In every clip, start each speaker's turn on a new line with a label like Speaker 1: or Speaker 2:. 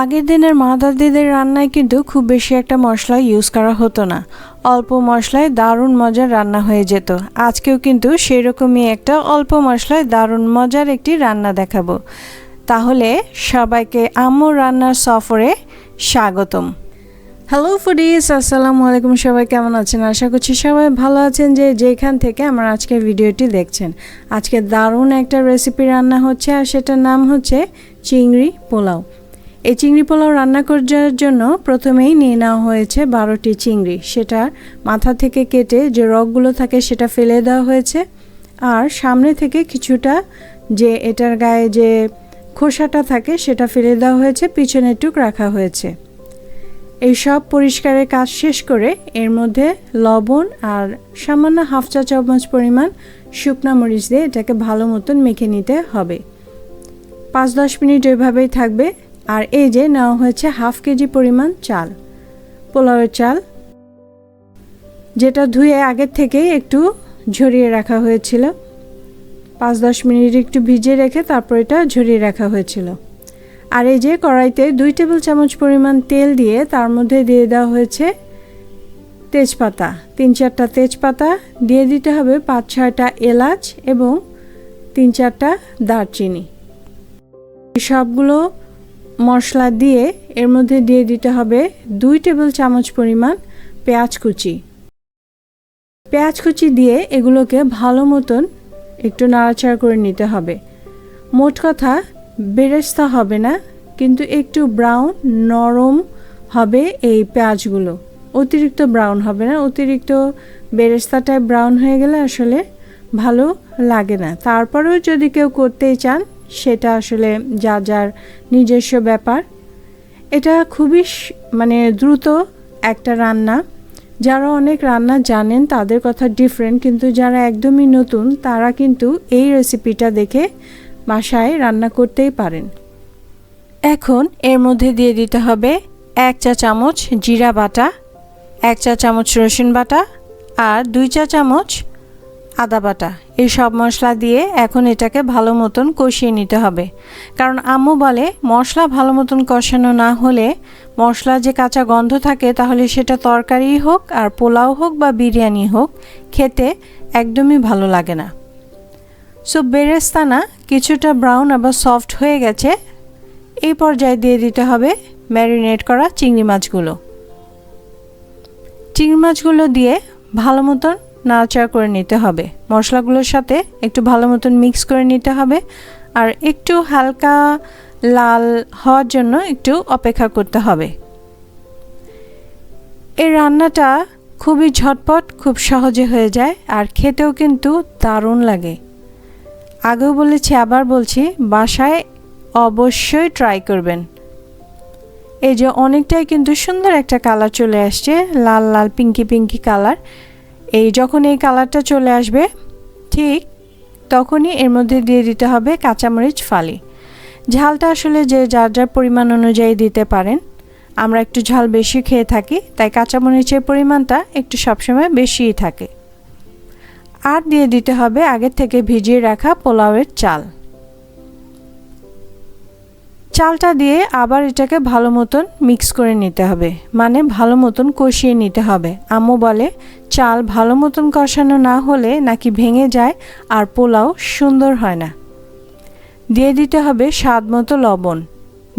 Speaker 1: আগের দিনের মা দাদিদের রান্নায় কিন্তু খুব বেশি একটা মশলা ইউজ করা হতো না। অল্প মশলায় দারুণ মজার রান্না হয়ে যেত। আজকেও কিন্তু সেরকমই একটা অল্প মশলায় দারুণ মজার একটি রান্না দেখাবো। তাহলে সবাইকে আম্মু রান্নার সফরে স্বাগতম। হ্যালো ফুডিস আসসালামু আলাইকুম সবাই, কেমন আছেন? আশা করছি সবাই ভালো আছেন যে যেখান থেকে আমার আজকের ভিডিওটি দেখছেন। আজকে দারুণ একটা রেসিপি রান্না হচ্ছে আর সেটার নাম হচ্ছে চিংড়ি পোলাও। এই চিংড়ি পোলাও রান্না করার জন্য প্রথমেই নিয়ে নেওয়া হয়েছে বারোটি চিংড়ি। সেটা মাথা থেকে কেটে যে রগগুলো থাকে সেটা ফেলে দেওয়া হয়েছে। আর সামনে থেকে কিছুটা যে এটার গায়ে যে খোসাটা থাকে সেটা ফেলে দেওয়া হয়েছে, পিছনের টুক রাখা হয়েছে। এই সব পরিষ্কারের কাজ শেষ করে এর মধ্যে লবণ আর সামান্য হাফ চা চামচ পরিমাণ শুকনা মরিচ দিয়ে এটাকে ভালো মতন মেখে নিতে হবে। পাঁচ দশ মিনিট এভাবেই থাকবে। আর এই যে নেওয়া হয়েছে হাফ কেজি পরিমাণ চাল, পোলাওয়ের চাল, যেটা ধুয়ে আগের থেকেই একটু ঝরিয়ে রাখা হয়েছিল। পাঁচ দশ মিনিট একটু ভিজিয়ে রেখে তারপর এটা ঝরিয়ে রাখা হয়েছিল। আর এই যে কড়াইতে দুই টেবিল চামচ পরিমাণ তেল দিয়ে তার মধ্যে দিয়ে দেওয়া হয়েছে তেজপাতা, তিন চারটা তেজপাতা, দিয়ে দিতে হবে পাঁচ ছয়টা এলাচ এবং তিন চারটা দারচিনি। সবগুলো মশলা দিয়ে এর মধ্যে দিয়ে দিতে হবে দুই টেবিল চামচ পরিমাণ পেঁয়াজ কুচি। পেঁয়াজ কুচি দিয়ে এগুলোকে ভালো মতন একটু নাড়াচাড়া করে নিতে হবে। মোট কথা, বেরেস্তা হবে না, কিন্তু একটু ব্রাউন, নরম হবে এই পেঁয়াজগুলো। অতিরিক্ত ব্রাউন হবে না, অতিরিক্ত বেরেস্তাটায় ব্রাউন হয়ে গেলে আসলে ভালো লাগে না। তারপরেও যদি কেউ করতেই চান সেটা আসলে যা যার নিজস্ব ব্যাপার। এটা খুবই মানে দ্রুত একটা রান্না। যারা অনেক রান্না জানেন তাদের কথা ডিফারেন্ট কিন্তু যারা একদমই নতুন তারা কিন্তু এই রেসিপিটা দেখে বাসায় রান্না করতেই পারেন। এখন এর মধ্যে দিয়ে দিতে হবে এক চা চামচ জিরা বাটা, এক চা চামচ রসুন বাটা আর দুই চা চামচ আদা বাটা। এই সব মশলা দিয়ে এখন এটাকে ভালো মতন কষিয়ে নিতে হবে। কারণ আম্মু বলে, মশলা ভালো মতন কষানো না হলে মশলা যে কাঁচা গন্ধ থাকে, তাহলে সেটা তরকারি হোক আর পোলাও হোক বা বিরিয়ানি হোক, খেতে একদমই ভালো লাগে না। সো বেরেস্তানা কিছুটা ব্রাউন আবার সফট হয়ে গেছে। এই পর্যায়ে দিয়ে দিতে হবে ম্যারিনেট করা চিংড়ি মাছগুলো। চিংড়ি মাছগুলো দিয়ে ভালো মতন নাড়াচাড়া করে নিতে হবে। মশলাগুলোর সাথে একটু ভালো মতন মিক্স করে নিতে হবে আর একটু হালকা লাল হওয়ার জন্য একটু অপেক্ষা করতে হবে। এই রান্নাটা খুবই ঝটপট, খুব সহজে হয়ে যায় আর খেতেও কিন্তু দারুণ লাগে। আগেও বলেছি, আবার বলছি, বাসায় অবশ্যই ট্রাই করবেন। এই যে অনেকটাই কিন্তু সুন্দর একটা কালার চলে আসছে, লাল লাল পিঙ্কি পিঙ্কি কালার এই যখন এই কালারটা চলে আসবে, ঠিক তখনই এর মধ্যে দিয়ে দিতে হবে কাঁচামরিচ ফালি। ঝালটা আসলে যে যার যার পরিমাণ অনুযায়ী দিতে পারেন। আমরা একটু ঝাল বেশি খেয়ে থাকি, তাই কাঁচামরিচের পরিমাণটা একটু সবসময় বেশিই থাকে। আর দিয়ে দিতে হবে আগের থেকে ভিজিয়ে রাখা পোলাওয়ের চাল। চালটা দিয়ে আবার এটাকে ভালো মতন মিক্স করে নিতে হবে। মানে ভালো মতন কষিয়ে নিতে হবে। আম্মু বলে, চাল ভালো মতন কষানো না হলে নাকি ভেঙে যায় আর পোলাও সুন্দর হয় না। দিয়ে দিতে হবে স্বাদ মতো লবণ।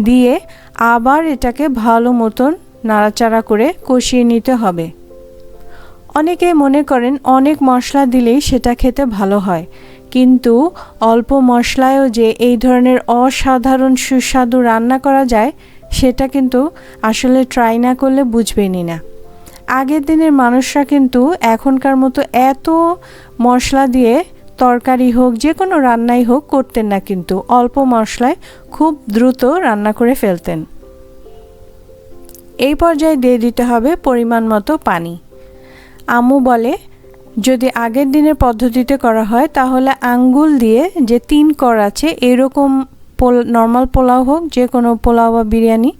Speaker 1: দিয়ে আবার এটাকে ভালো মতন নাড়াচাড়া করে কষিয়ে নিতে হবে। অনেকে মনে করেন, অনেক মশলা দিলেই সেটা খেতে ভালো হয়। কিন্তু অল্প মশলায়ও যে এই ধরনের অসাধারণ সুস্বাদু রান্না করা যায়, সেটা কিন্তু আসলে ট্রাই না করলে বুঝবেনই না। আগের দিনের মানুষরা কিন্তু এখনকার মতো এত মশলা দিয়ে তরকারি হোক, যে কোনো রান্নাই হোক করতেন না কিন্তু, অল্প মশলায় খুব দ্রুত রান্না করে ফেলতেন। এই পর্যায়ে দিয়ে দিতে হবে পরিমাণ মতো পানি। আম্মু বলে যদি আগের দিনের পদ্ধতিতে করা হয়, তাহলে আঙ্গুল দিয়ে যে তিন কর আছে, এরকম পোল নর্মাল পোলাও হোক, যে কোনো পোলাও বা বিরিয়ানি,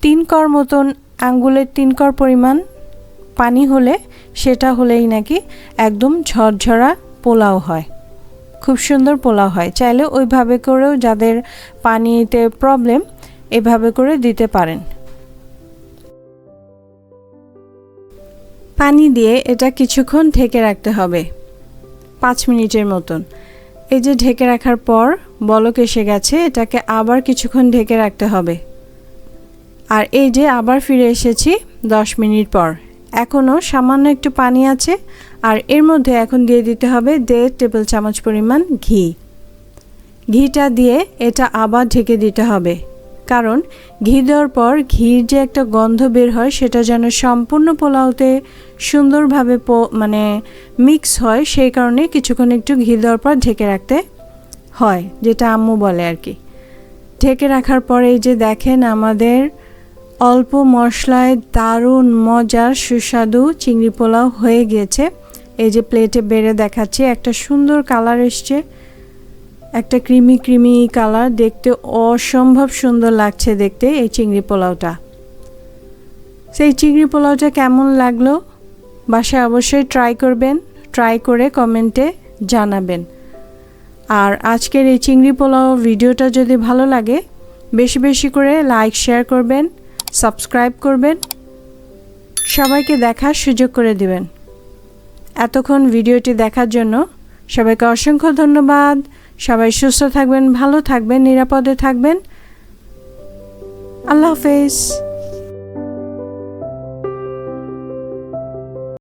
Speaker 1: তিন কর মতন আঙ্গুলের তিন কর পরিমাণ পানি হলে সেটা হলেই নাকি একদম ঝরঝরা পোলাও হয়। খুব সুন্দর পোলাও হয়। চাইলে ওইভাবে করেও যাদের পানিতে প্রবলেম এভাবে করে দিতে পারেন। পানি দিয়ে এটা কিছুক্ষণ ঢেকে রাখতে হবে। পাঁচ মিনিটের মতন। এই যে ঢেকে রাখার পর বলক এসে গেছে, এটাকে আবার কিছুক্ষণ ঢেকে রাখতে হবে। আর এই যে আবার ফিরে এসেছি দশ মিনিট পর। এখনও সামান্য একটু পানি আছে, আর এর মধ্যে এখন দিয়ে দিতে হবে দেড় টেবিল চামচ পরিমাণ ঘি। ঘিটা দিয়ে এটা আবার ঢেকে দিতে হবে। কারণ ঘি দেওয়ার পর ঘির যে একটা গন্ধ বের হয়, সেটা যেন সম্পূর্ণ পোলাওতে সুন্দরভাবে মানে মিক্স হয়, সেই কারণে কিছুক্ষণ একটু ঘি দেওয়ার পর ঢেকে রাখতে হয়, যেটা আম্মু বলে আর কি। ঢেকে রাখার পরে এই যে দেখেন আমাদের অল্প মশলায় দারুণ মজার সুস্বাদু চিংড়ি পোলাও হয়ে গিয়েছে। এই যে প্লেটে বেড়ে দেখাচ্ছি, একটা সুন্দর কালার এসছে। একটা ক্রিমি ক্রিমি কালার দেখতে অসম্ভব সুন্দর লাগছে দেখতে এই চিংড়ি পোলাওটা। সেই চিংড়ি পোলাওটা কেমন লাগল? বাসায় অবশ্যই ট্রাই করবেন ট্রাই করে কমেন্টে জানাবেন। আর আজকের এই চিংড়ি পোলাও ভিডিওটা যদি ভালো লাগে, বেশি বেশি করে লাইক শেয়ার করবেন সাবস্ক্রাইব করবেন, সবাইকে দেখার সুযোগ করে দিবেন। এতক্ষণ ভিডিওটি দেখার জন্য সবাইকে অসংখ্য ধন্যবাদ। সবাই সুস্থ থাকবেন ভালো থাকবেন নিরাপদে থাকবেন। আল্লাহ হাফেজ।